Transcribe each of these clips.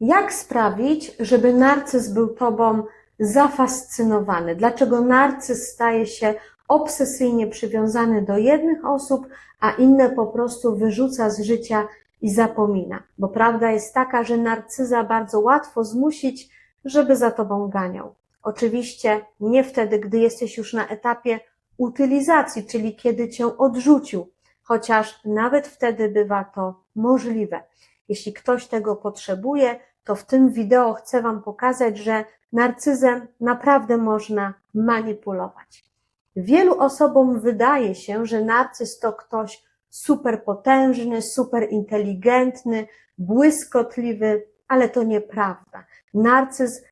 Jak sprawić, żeby narcyz był tobą zafascynowany? Dlaczego narcyz staje się obsesyjnie przywiązany do jednych osób, a inne po prostu wyrzuca z życia i zapomina? Bo prawda jest taka, że narcyza bardzo łatwo zmusić, żeby za tobą ganiał. Oczywiście nie wtedy, gdy jesteś już na etapie utylizacji, czyli kiedy cię odrzucił, chociaż nawet wtedy bywa to możliwe. Jeśli ktoś tego potrzebuje, to w tym wideo chcę Wam pokazać, że narcyzem naprawdę można manipulować. Wielu osobom wydaje się, że narcyz to ktoś superpotężny, superinteligentny, błyskotliwy, ale to nieprawda. Narcyz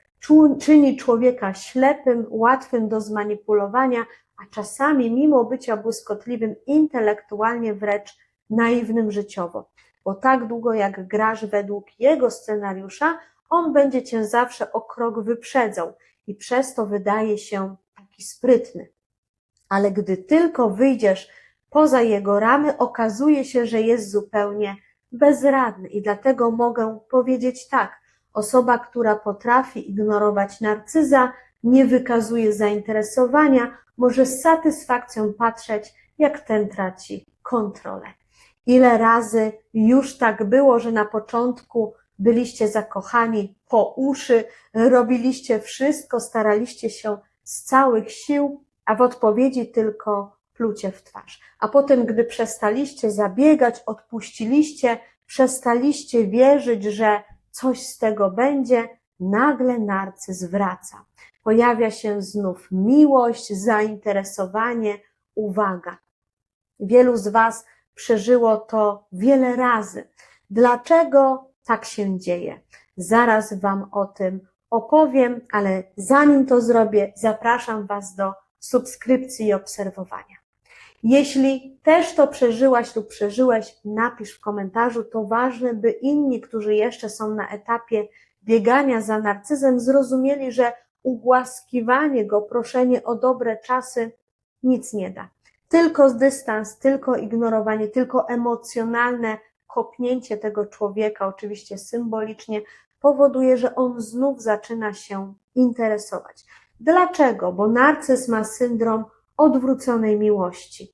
czyni człowieka ślepym, łatwym do zmanipulowania, a czasami, mimo bycia błyskotliwym, intelektualnie wręcz naiwnym życiowo. Bo tak długo jak grasz według jego scenariusza, on będzie cię zawsze o krok wyprzedzał i przez to wydaje się taki sprytny. Ale gdy tylko wyjdziesz poza jego ramy, okazuje się, że jest zupełnie bezradny i dlatego mogę powiedzieć tak. Osoba, która potrafi ignorować narcyza, nie wykazuje zainteresowania, może z satysfakcją patrzeć, jak ten traci kontrolę. Ile razy już tak było, że na początku byliście zakochani po uszy, robiliście wszystko, staraliście się z całych sił, a w odpowiedzi tylko plucie w twarz. A potem, gdy przestaliście zabiegać, odpuściliście, przestaliście wierzyć, że coś z tego będzie, nagle narcyz wraca. Pojawia się znów miłość, zainteresowanie, uwaga. Wielu z Was przeżyło to wiele razy. Dlaczego tak się dzieje? Zaraz Wam o tym opowiem, ale zanim to zrobię, zapraszam Was do subskrypcji i obserwowania. Jeśli też to przeżyłaś lub przeżyłeś, napisz w komentarzu. To ważne, by inni, którzy jeszcze są na etapie biegania za narcyzem, zrozumieli, że ugłaskiwanie go, proszenie o dobre czasy nic nie da. Tylko dystans, tylko ignorowanie, tylko emocjonalne kopnięcie tego człowieka, oczywiście symbolicznie, powoduje, że on znów zaczyna się interesować. Dlaczego? Bo narcyz ma syndrom odwróconej miłości.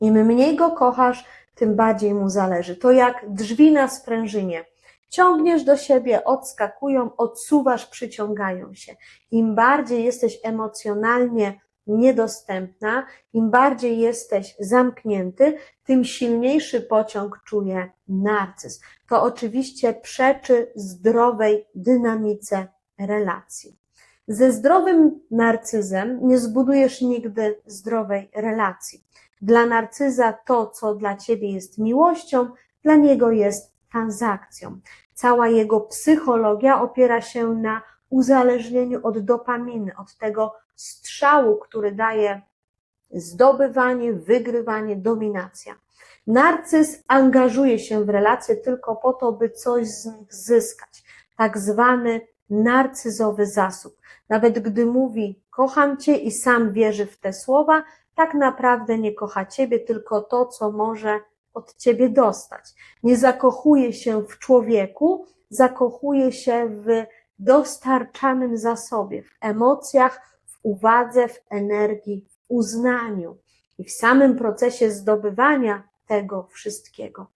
Im mniej go kochasz, tym bardziej mu zależy. To jak drzwi na sprężynie. Ciągniesz do siebie, odskakują, odsuwasz, przyciągają się. Im bardziej jesteś emocjonalnie niedostępna, im bardziej jesteś zamknięty, tym silniejszy pociąg czuje narcyz. To oczywiście przeczy zdrowej dynamice relacji. Ze zdrowym narcyzem nie zbudujesz nigdy zdrowej relacji. Dla narcyza to, co dla ciebie jest miłością, dla niego jest transakcją. Cała jego psychologia opiera się na uzależnieniu od dopaminy, od tego strzału, który daje zdobywanie, wygrywanie, dominacja. Narcyz angażuje się w relacje tylko po to, by coś z nich zyskać. Tak zwany narcyzowy zasób. Nawet gdy mówi kocham cię i sam wierzy w te słowa, tak naprawdę nie kocha ciebie, tylko to, co może od ciebie dostać. Nie zakochuje się w człowieku, zakochuje się w dostarczanym zasobie, w emocjach, uwadze, w energii, w uznaniu i w samym procesie zdobywania tego wszystkiego.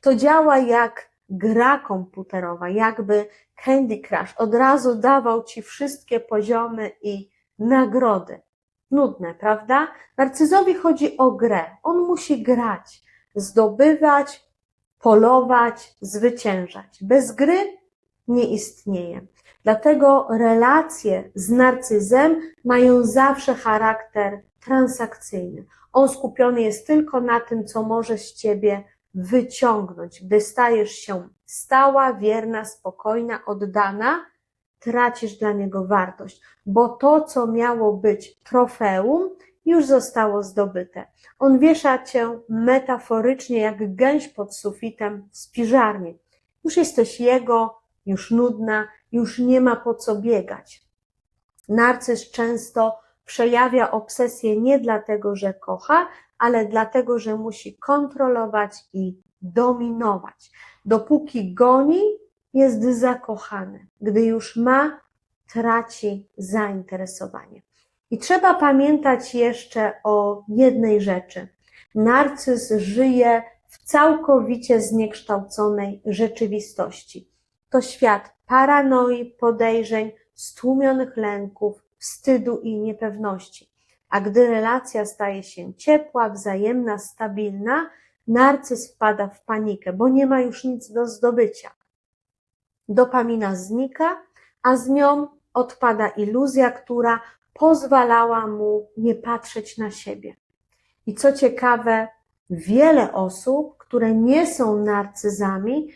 To działa jak gra komputerowa, jakby Candy Crush od razu dawał ci wszystkie poziomy i nagrody. Nudne, prawda? Narcyzowi chodzi o grę. On musi grać, zdobywać, polować, zwyciężać. Bez gry nie istnieje. Dlatego relacje z narcyzem mają zawsze charakter transakcyjny. On skupiony jest tylko na tym, co może z ciebie wyciągnąć. Gdy stajesz się stała, wierna, spokojna, oddana, tracisz dla niego wartość, bo to, co miało być trofeum, już zostało zdobyte. On wiesza cię metaforycznie jak gęś pod sufitem w spiżarni. Już jesteś jego, już nudna, już nie ma po co biegać. Narcyz często przejawia obsesję nie dlatego, że kocha, ale dlatego, że musi kontrolować i dominować. Dopóki goni, jest zakochany. Gdy już ma, traci zainteresowanie. I trzeba pamiętać jeszcze o jednej rzeczy. Narcyz żyje w całkowicie zniekształconej rzeczywistości. To świat paranoi, podejrzeń, stłumionych lęków, wstydu i niepewności. A gdy relacja staje się ciepła, wzajemna, stabilna, narcyz wpada w panikę, bo nie ma już nic do zdobycia. Dopamina znika, a z nią odpada iluzja, która pozwalała mu nie patrzeć na siebie. I co ciekawe, wiele osób, które nie są narcyzami,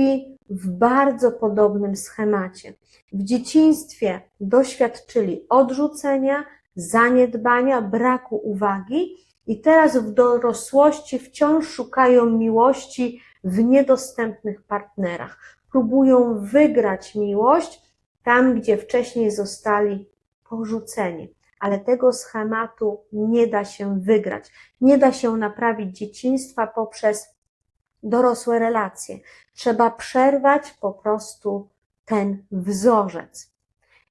tkwi w bardzo podobnym schemacie. W dzieciństwie doświadczyli odrzucenia, zaniedbania, braku uwagi i teraz w dorosłości wciąż szukają miłości w niedostępnych partnerach. Próbują wygrać miłość tam, gdzie wcześniej zostali porzuceni. Ale tego schematu nie da się wygrać. Nie da się naprawić dzieciństwa poprzez dorosłe relacje. Trzeba przerwać po prostu ten wzorzec.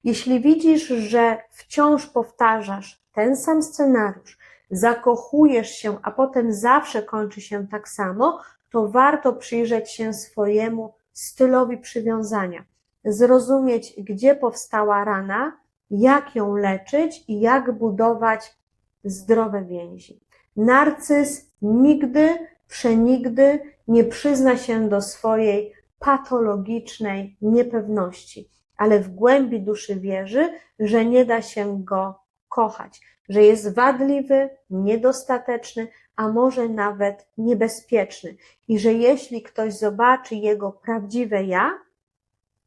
Jeśli widzisz, że wciąż powtarzasz ten sam scenariusz, zakochujesz się, a potem zawsze kończy się tak samo, to warto przyjrzeć się swojemu stylowi przywiązania, zrozumieć, gdzie powstała rana, jak ją leczyć i jak budować zdrowe więzi. Narcyz nigdy, przenigdy nie przyzna się do swojej patologicznej niepewności, ale w głębi duszy wierzy, że nie da się go kochać, że jest wadliwy, niedostateczny, a może nawet niebezpieczny i że jeśli ktoś zobaczy jego prawdziwe ja,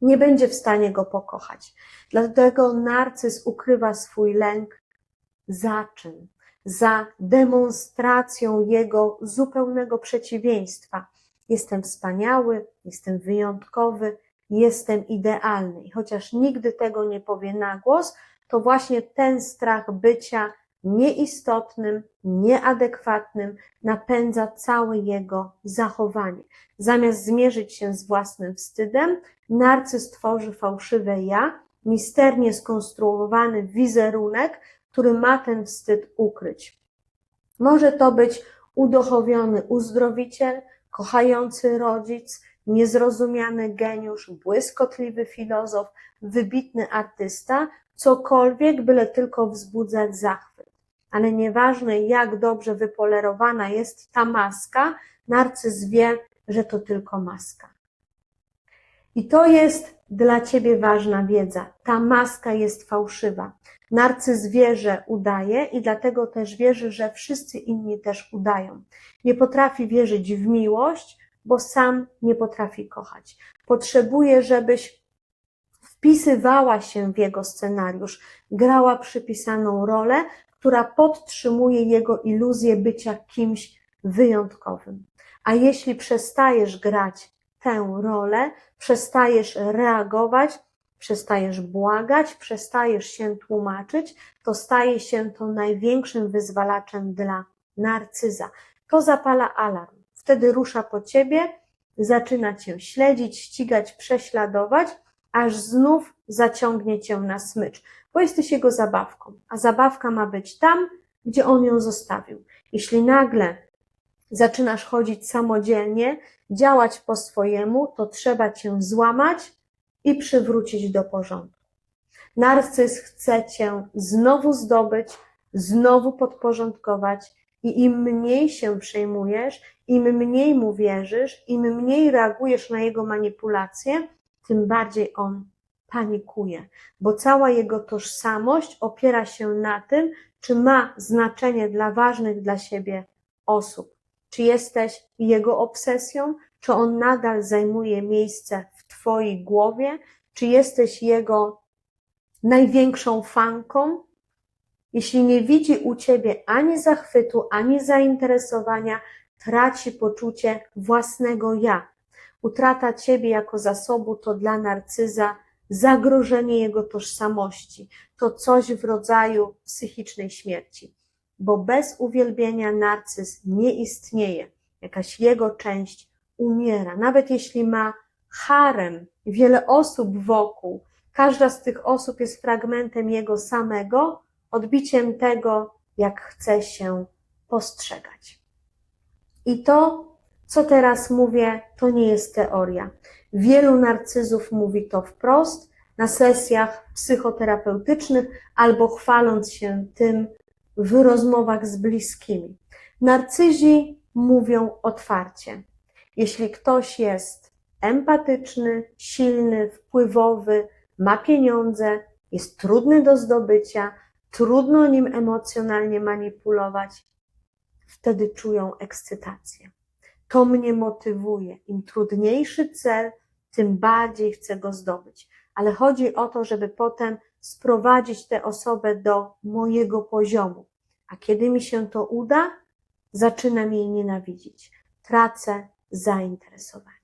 nie będzie w stanie go pokochać. Dlatego narcyz ukrywa swój lęk za czym? Za demonstracją jego zupełnego przeciwieństwa. Jestem wspaniały, jestem wyjątkowy, jestem idealny. I chociaż nigdy tego nie powie na głos, to właśnie ten strach bycia nieistotnym, nieadekwatnym napędza całe jego zachowanie. Zamiast zmierzyć się z własnym wstydem, narcyz tworzy fałszywe ja, misternie skonstruowany wizerunek, który ma ten wstyd ukryć. Może to być uduchowiony uzdrowiciel, kochający rodzic, niezrozumiany geniusz, błyskotliwy filozof, wybitny artysta, cokolwiek, byle tylko wzbudzać zachwyt. Ale nieważne, jak dobrze wypolerowana jest ta maska, narcyz wie, że to tylko maska. I to jest dla ciebie ważna wiedza. Ta maska jest fałszywa. Narcyz wie, że udaje i dlatego też wierzy, że wszyscy inni też udają. Nie potrafi wierzyć w miłość, bo sam nie potrafi kochać. Potrzebuje, żebyś wpisywała się w jego scenariusz, grała przypisaną rolę, która podtrzymuje jego iluzję bycia kimś wyjątkowym. A jeśli przestajesz grać tę rolę, przestajesz reagować, przestajesz błagać, przestajesz się tłumaczyć, to staje się to największym wyzwalaczem dla narcyza. To zapala alarm. Wtedy rusza po ciebie, zaczyna cię śledzić, ścigać, prześladować, aż znów zaciągnie cię na smycz, bo jesteś jego zabawką, a zabawka ma być tam, gdzie on ją zostawił. Jeśli nagle zaczynasz chodzić samodzielnie, działać po swojemu, to trzeba cię złamać i przywrócić do porządku. Narcyz chce cię znowu zdobyć, znowu podporządkować i im mniej się przejmujesz, im mniej mu wierzysz, im mniej reagujesz na jego manipulacje, tym bardziej on panikuje, bo cała jego tożsamość opiera się na tym, czy ma znaczenie dla ważnych dla siebie osób. Czy jesteś jego obsesją, czy on nadal zajmuje miejsce w Twojej głowie, czy jesteś jego największą fanką. Jeśli nie widzi u Ciebie ani zachwytu, ani zainteresowania, traci poczucie własnego ja. Utrata Ciebie jako zasobu to dla narcyza zagrożenie jego tożsamości, to coś w rodzaju psychicznej śmierci bo bez uwielbienia narcyz nie istnieje. Jakaś jego część umiera, nawet jeśli ma harem, wiele osób wokół. Każda z tych osób jest fragmentem jego samego, odbiciem tego, jak chce się postrzegać. I to, co teraz mówię, to nie jest teoria. Wielu narcyzów mówi to wprost na sesjach psychoterapeutycznych albo chwaląc się tym w rozmowach z bliskimi. Narcyzi mówią otwarcie. Jeśli ktoś jest empatyczny, silny, wpływowy, ma pieniądze, jest trudny do zdobycia, trudno nim emocjonalnie manipulować, wtedy czują ekscytację. To mnie motywuje. Im trudniejszy cel, tym bardziej chcę go zdobyć. Ale chodzi o to, żeby potem sprowadzić tę osobę do mojego poziomu. A kiedy mi się to uda, zaczynam jej nienawidzić. Tracę zainteresowanie.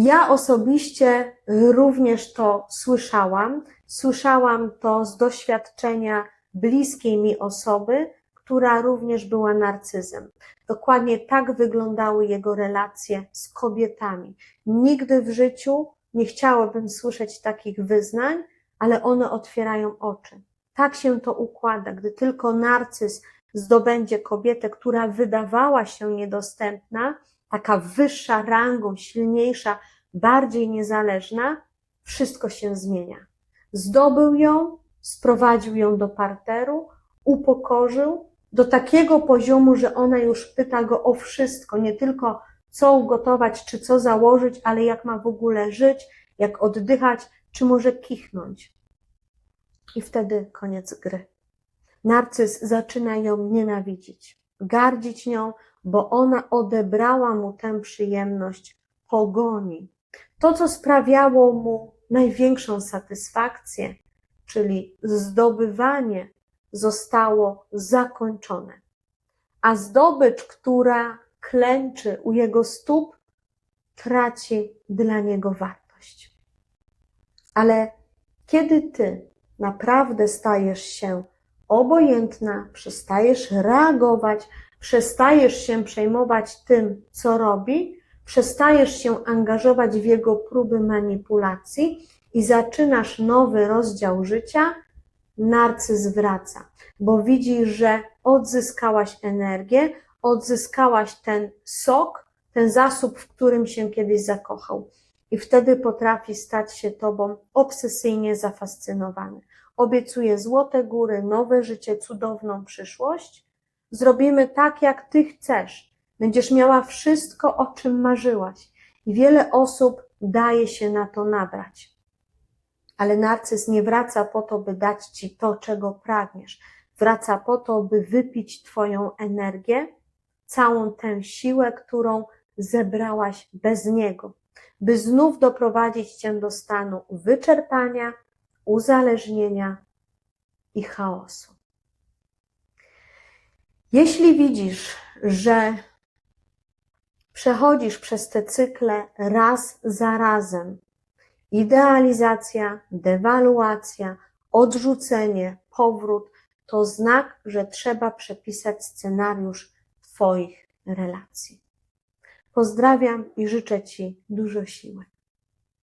Ja osobiście również to słyszałam. Słyszałam to z doświadczenia bliskiej mi osoby, która również była narcyzem. Dokładnie tak wyglądały jego relacje z kobietami. Nigdy w życiu nie chciałabym słyszeć takich wyznań, ale one otwierają oczy. Tak się to układa, gdy tylko narcyz zdobędzie kobietę, która wydawała się niedostępna, taka wyższa rangą, silniejsza, bardziej niezależna, wszystko się zmienia. Zdobył ją, sprowadził ją do parteru, upokorzył do takiego poziomu, że ona już pyta go o wszystko, nie tylko co ugotować, czy co założyć, ale jak ma w ogóle żyć, jak oddychać, czy może kichnąć. I wtedy koniec gry. Narcyz zaczyna ją nienawidzić, gardzić nią, bo ona odebrała mu tę przyjemność pogoni. To, co sprawiało mu największą satysfakcję, czyli zdobywanie, zostało zakończone. A zdobycz, która klęczy u jego stóp, traci dla niego wartość. Ale kiedy ty naprawdę stajesz się obojętna, przestajesz reagować, przestajesz się przejmować tym, co robi, przestajesz się angażować w jego próby manipulacji i zaczynasz nowy rozdział życia, narcyz wraca, bo widzi, że odzyskałaś energię, odzyskałaś ten sok, ten zasób, w którym się kiedyś zakochał. I wtedy potrafi stać się tobą obsesyjnie zafascynowany. Obiecuje złote góry, nowe życie, cudowną przyszłość. Zrobimy tak, jak ty chcesz. Będziesz miała wszystko, o czym marzyłaś. I wiele osób daje się na to nabrać. Ale narcyz nie wraca po to, by dać ci to, czego pragniesz. Wraca po to, by wypić twoją energię, całą tę siłę, którą zebrałaś bez niego, by znów doprowadzić cię do stanu wyczerpania, uzależnienia i chaosu. Jeśli widzisz, że przechodzisz przez te cykle raz za razem, idealizacja, dewaluacja, odrzucenie, powrót, to znak, że trzeba przepisać scenariusz Twoich relacji. Pozdrawiam i życzę Ci dużo siły.